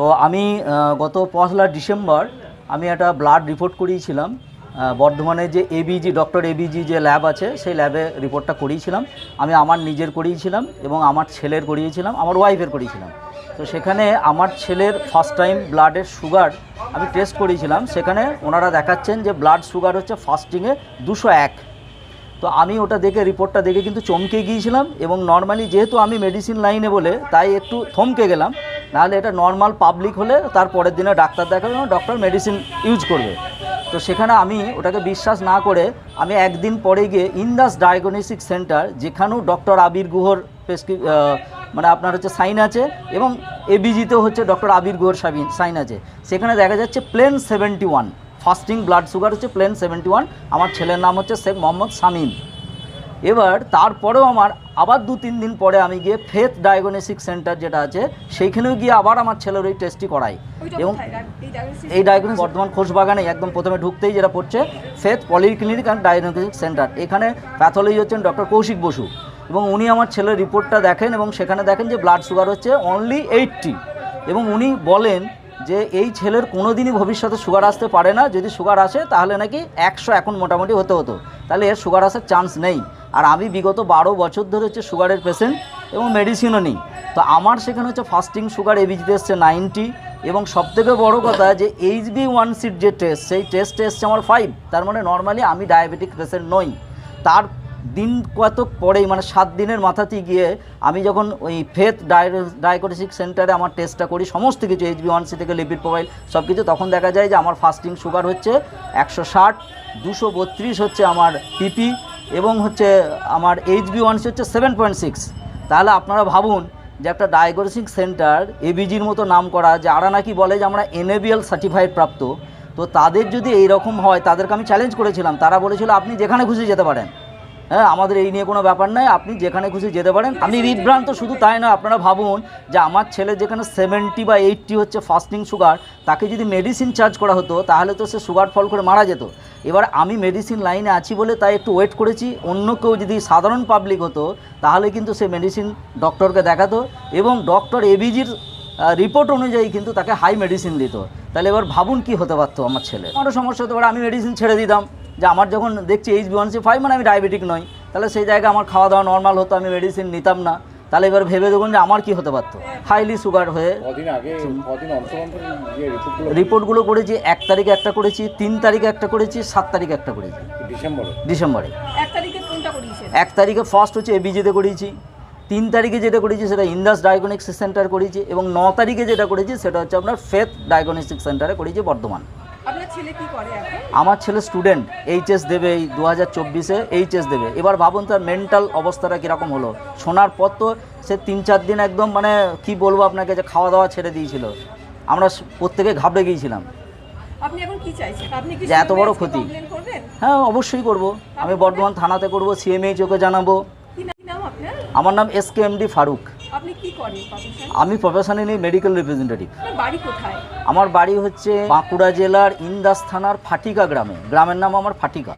তো আমি গত পয়লা ডিসেম্বর আমি একটা ব্লাড রিপোর্ট করিয়েছিলাম। বর্ধমানে যে এবিজি ডক্টর এবিজি যে ল্যাব আছে, সেই ল্যাবে রিপোর্টটা করিয়েছিলাম। আমি আমার নিজের করিয়েছিলাম এবং আমার ছেলের করিয়েছিলাম, আমার ওয়াইফের করিয়েছিলাম। তো সেখানে আমার ছেলের ফার্স্ট টাইম ব্লাডের সুগার আমি টেস্ট করিয়েছিলাম। সেখানে ওনারা দেখাচ্ছেন যে ব্লাড সুগার হচ্ছে ফাস্টিংয়ে দুশো এক। তো আমি ওটা দেখে, রিপোর্টটা দেখে কিন্তু চমকে গিয়েছিলাম এবং নর্মালি যেহেতু আমি মেডিসিন লাইনে বলে তাই একটু থমকে গেলাম। নাহলে এটা নর্মাল পাবলিক হলে তার পরের দিনে ডাক্তার দেখাবে এবং ডক্টর মেডিসিন ইউজ করবে। তো সেখানে আমি ওটাকে বিশ্বাস না করে আমি একদিন পরে গিয়ে ইন্দাস ডায়াগনস্টিক সেন্টার যেখানেও ডক্টর আবির গুহর প্রেসক্রি মানে আপনার হচ্ছে সাইন আছে এবং এবিজিতেও হচ্ছে ডক্টর আবির গুহর সাইন আছে। সেখানে দেখা যাচ্ছে plain seventy one fasting blood sugar হচ্ছে প্লেন সেভেন্টি ওয়ান আমার ছেলের নাম হচ্ছে শেখ মোহাম্মদ শামীম। এবার তারপরেও আমার আবার দু তিন দিন পরে আমি গিয়ে ফেথ ডায়াগনস্টিক সেন্টার যেটা আছে সেইখানেও গিয়ে আবার আমার ছেলের ওই টেস্টটি করাই। এবং এই diagnosis এই ডায়াগনোস বর্ধমান খোসবাগানে একদম প্রথমে ঢুকতেই যেটা পড়ছে Faith polyclinic and diagnostic centre এখানে প্যাথোলজি হচ্ছেন ডক্টর কৌশিক বসু। এবং উনি আমার ছেলের রিপোর্টটা দেখেন এবং সেখানে দেখেন যে ব্লাড সুগার হচ্ছে অনলি এইটটি এবং উনি বলেন যে এই ছেলের কোনো দিনই ভবিষ্যতে সুগার আসতে পারে না। যদি সুগার আসে তাহলে নাকি একশো এখন মোটামুটি হতে হতো। তাহলে এর সুগার আসার চান্স নেই। আর আমি বিগত বারো বছর ধরে হচ্ছে সুগারের পেশেন্ট এবং মেডিসিনও নিই। তো আমার সেখানে হচ্ছে ফাস্টিং সুগার এবিজিতে এসছে নাইনটি এবং সবথেকে বড় কথা যে এইচ বি ওয়ান সিট যে টেস্ট সেই টেস্টে এসছে আমার ফাইভ তার মানে নর্মালি আমি ডায়াবেটিক পেশেন্ট নই। তার দিন কতক পরেই মানে সাত দিনের মাথাতেই গিয়ে আমি যখন ওই ফেথ ডায়াগনস্টিক সেন্টারে আমার টেস্টটা করি, সমস্ত কিছু এইচ বি ওয়ান সি থেকে লিপিড প্রোফাইল সব কিছু তখন দেখা যায় যে আমার ফাস্টিং সুগার হচ্ছে একশো ষাট, দুশো বত্রিশ হচ্ছে আমার পিপি এবং হচ্ছে আমার এইচ বি ওয়ান সি হচ্ছে সেভেন পয়েন্ট সিক্স তাহলে আপনারা ভাবুন যে একটা ডায়াগনোসিক সেন্টার এবিজির মতো নাম করা যে যারা নাকি বলে যে আমরা এনএবিএল সার্টিফাইড প্রাপ্ত, তো তাদের যদি এইরকম হয়, তাদেরকে আমি চ্যালেঞ্জ করেছিলাম, তারা বলেছিল আপনি যেখানে খুশি যেতে পারেন। হ্যাঁ আমাদের এই নিয়ে কোনো ব্যাপার নাই। আপনি যেখানে খুশি যেতে পারেন। আমি বিভ্রান্ত শুধু তাই না আপনারা ভাবুন যে আমার ছেলে যেখানে সেভেন্টি বা এইটটি হচ্ছে ফাস্টিং সুগার তাকে যদি মেডিসিন চার্জ করা হতো, তাহলে তো সে সুগার ফল করে মারা যেত। এবার আমি মেডিসিন লাইনে আছি বলে তাই একটু ওয়েট করেছি। অন্য কেউ যদি সাধারণ পাবলিক হতো, তাহলে কিন্তু সে মেডিসিন ডক্টরকে দেখাতো এবং ডক্টর এবিজির রিপোর্ট অনুযায়ী কিন্তু তাকে হাই মেডিসিন দিত। তাহলে এবার ভাবুন কি হতে পারতো আমার ছেলে। আমারও সমস্যা হতে পারে, আমি মেডিসিন ছেড়ে দিতাম। যে আমার যখন দেখছি H B one C five মানে আমি ডায়াবেটিক নই তাহলে সেই জায়গায় আমার খাওয়া দাওয়া নর্মাল হতো আমি মেডিসিন নিতাম না। তাহলে এবার ভেবে দেখুন যে আমার কি হতে পারতো। হাইলি সুগার হয়ে রিপোর্টগুলো করেছি এক তারিখে একটা করেছি তিন তারিখে একটা করেছি সাত তারিখে একটা করেছি। ডিসেম্বরে? ডিসেম্বরে। এক তারিখে এক তারিখে ফার্স্ট হচ্ছে এবিজিতে করিয়েছি তিন তারিখে যেটা করেছি সেটা ইন্দাস ডায়াগনস্টিক সেন্টার করেছি এবং ন তারিখে যেটা করেছি সেটা হচ্ছে আপনার ফেথ ডায়াগনস্টিক সেন্টারে করেছি বর্ধমান। আপনার ছেলে কি করে এখন? আমার ছেলে স্টুডেন্ট এইচএস দেবে এই দু হাজার চব্বিশে এইচএস দেবে। এবার ভাবুন তার মেন্টাল অবস্থাটা কীরকম হলো? শোনার পর তো সে তিন চার দিন একদম মানে কি বলব আপনাকে যে খাওয়া দাওয়া ছেড়ে দিয়েছিল। আমরা প্রত্যেকে ঘাবড়ে গিয়েছিলাম। আপনি এখন কি চাইছেন? আপনি কি যে এত বড় ক্ষতি। হ্যাঁ অবশ্যই করব। আমি বর্ধমান থানাতে করব সিএমএইচ ওকে জানাব। আমার নাম S K M D Faruk. আপনি কি করেন প্রফেশন আমি প্রফেশনালি মেডিকেল রিপ্রেজেন্টেটিভ বাড়ি কোথায়? আমার বাড়ি হচ্ছে বাঁকুড়া জেলার ইন্দাস থানার ফাটিকা গ্রামে। গ্রামের নাম আমার ফাটিকা।